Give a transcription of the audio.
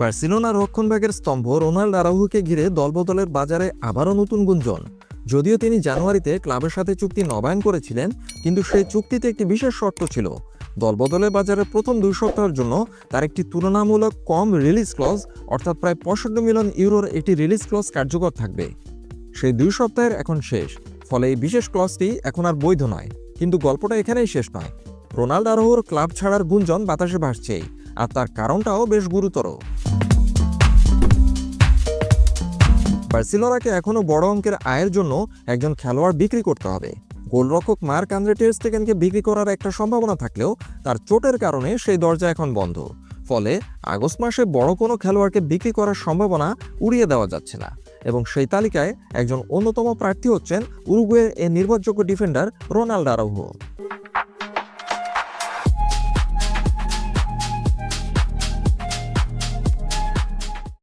Barcelona রক্ষণভাগের স্তম্ভ Ronald আরাহুকে ঘিরে দলবদলের বাজারে আবারও নতুন গুঞ্জন। যদিও তিনি জানুয়ারিতে ক্লাবের সাথে চুক্তি নবায়ন করেছিলেন, কিন্তু সেই চুক্তিতে একটি বিশেষ শর্ত ছিল। দলবদলের বাজারে প্রথম দুই সপ্তাহের জন্য তার একটি তুলনামূলক কম রিলিজ ক্লজ, অর্থাৎ প্রায় পঁয়ষট্টি মিলিয়ন ইউরোর একটি রিলিজ ক্লজ কার্যকর থাকবে। সেই দুই সপ্তাহের এখন শেষ, ফলে এই বিশেষ ক্লজটি এখন আর বৈধ নয়, কিন্তু গল্পটা এখানেই শেষ নয়। রোনাল্ড আরোহর ক্লাব ছাড়ার গুঞ্জন বাতাসে ভাসছেই আর তার কারণটাও বেশ গুরুতর। বার্সেলোনাকে এখনও বড় অঙ্কের আয়ের জন্য একজন খেলোয়াড় বিক্রি করতে হবে। গোলরক্ষক মার্ক আন্দ্রে টেস্টেকেনকে বিক্রি করার একটা সম্ভাবনা থাকলেও তার চোটের কারণে সেই দরজা এখন বন্ধ। ফলে আগস্ট মাসে বড় কোনো খেলোয়াড়কে বিক্রি করার সম্ভাবনা উড়িয়ে দেওয়া যাচ্ছে না এবং সেই তালিকায় একজন অন্যতম প্রার্থী হচ্ছেন উরুগুয়ের এ নির্ভরযোগ্য ডিফেন্ডার রোনাল্ড আরাউহো